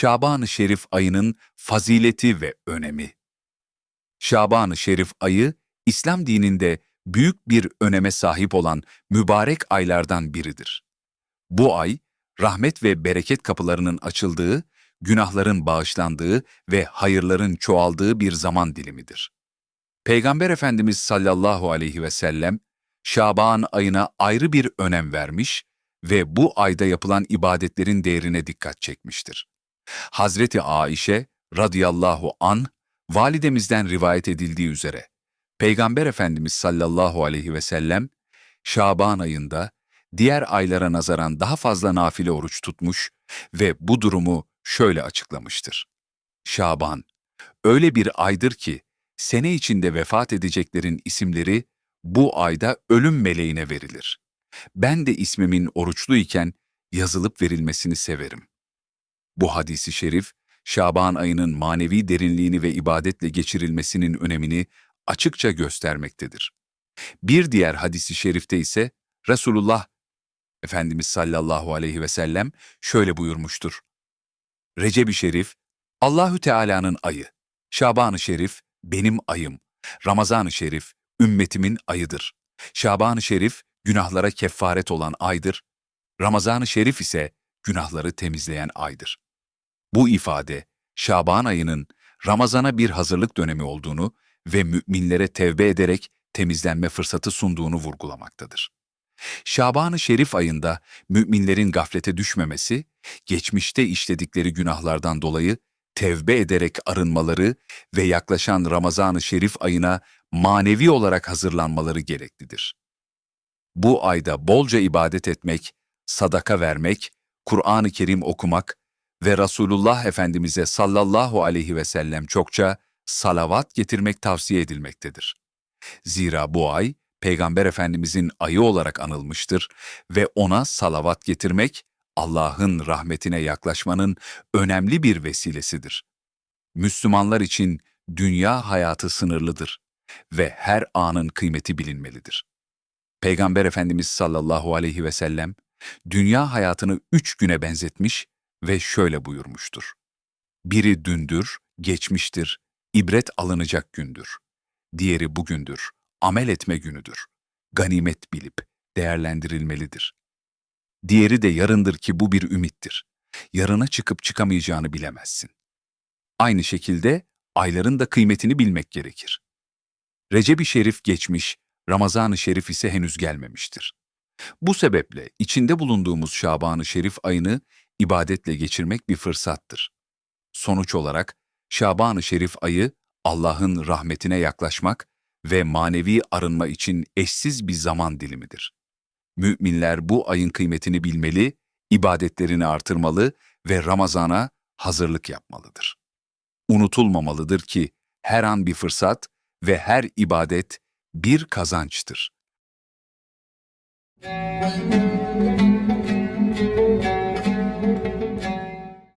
Şaban-ı Şerif ayının fazileti ve önemi. Şaban-ı Şerif ayı, İslam dininde büyük bir öneme sahip olan mübarek aylardan biridir. Bu ay, rahmet ve bereket kapılarının açıldığı, günahların bağışlandığı ve hayırların çoğaldığı bir zaman dilimidir. Peygamber Efendimiz sallallahu aleyhi ve sellem, Şaban ayına ayrı bir önem vermiş ve bu ayda yapılan ibadetlerin değerine dikkat çekmiştir. Hazreti Aişe radıyallahu an validemizden rivayet edildiği üzere Peygamber Efendimiz sallallahu aleyhi ve sellem Şaban ayında diğer aylara nazaran daha fazla nafile oruç tutmuş ve bu durumu şöyle açıklamıştır. Şaban, öyle bir aydır ki sene içinde vefat edeceklerin isimleri bu ayda ölüm meleğine verilir. Ben de ismimin oruçlu iken yazılıp verilmesini severim. Bu hadisi şerif, Şaban ayının manevi derinliğini ve ibadetle geçirilmesinin önemini açıkça göstermektedir. Bir diğer hadisi şerifte ise Resulullah Efendimiz sallallahu aleyhi ve sellem şöyle buyurmuştur. Recep-i Şerif, Allahü Teala'nın ayı. Şaban-ı Şerif, benim ayım. Ramazan-ı Şerif, ümmetimin ayıdır. Şaban-ı Şerif, günahlara keffaret olan aydır. Ramazan-ı Şerif ise günahları temizleyen aydır. Bu ifade, Şaban ayının Ramazan'a bir hazırlık dönemi olduğunu ve müminlere tevbe ederek temizlenme fırsatı sunduğunu vurgulamaktadır. Şaban-ı Şerif ayında müminlerin gaflete düşmemesi, geçmişte işledikleri günahlardan dolayı tevbe ederek arınmaları ve yaklaşan Ramazan-ı Şerif ayına manevi olarak hazırlanmaları gereklidir. Bu ayda bolca ibadet etmek, sadaka vermek, Kur'an-ı Kerim okumak ve Resulullah Efendimiz'e sallallahu aleyhi ve sellem çokça salavat getirmek tavsiye edilmektedir. Zira bu ay, Peygamber Efendimizin ayı olarak anılmıştır ve ona salavat getirmek, Allah'ın rahmetine yaklaşmanın önemli bir vesilesidir. Müslümanlar için dünya hayatı sınırlıdır ve her anın kıymeti bilinmelidir. Peygamber Efendimiz sallallahu aleyhi ve sellem, dünya hayatını üç güne benzetmiş ve şöyle buyurmuştur. Biri dündür, geçmiştir, ibret alınacak gündür. Diğeri bugündür, amel etme günüdür. Ganimet bilip değerlendirilmelidir. Diğeri de yarındır ki bu bir ümittir. Yarına çıkıp çıkamayacağını bilemezsin. Aynı şekilde ayların da kıymetini bilmek gerekir. Recep-i Şerif geçmiş, Ramazan-ı Şerif ise henüz gelmemiştir. Bu sebeple içinde bulunduğumuz Şaban-ı Şerif ayını ibadetle geçirmek bir fırsattır. Sonuç olarak Şaban-ı Şerif ayı Allah'ın rahmetine yaklaşmak ve manevi arınma için eşsiz bir zaman dilimidir. Müminler bu ayın kıymetini bilmeli, ibadetlerini artırmalı ve Ramazan'a hazırlık yapmalıdır. Unutulmamalıdır ki her an bir fırsat ve her ibadet bir kazançtır. Müzik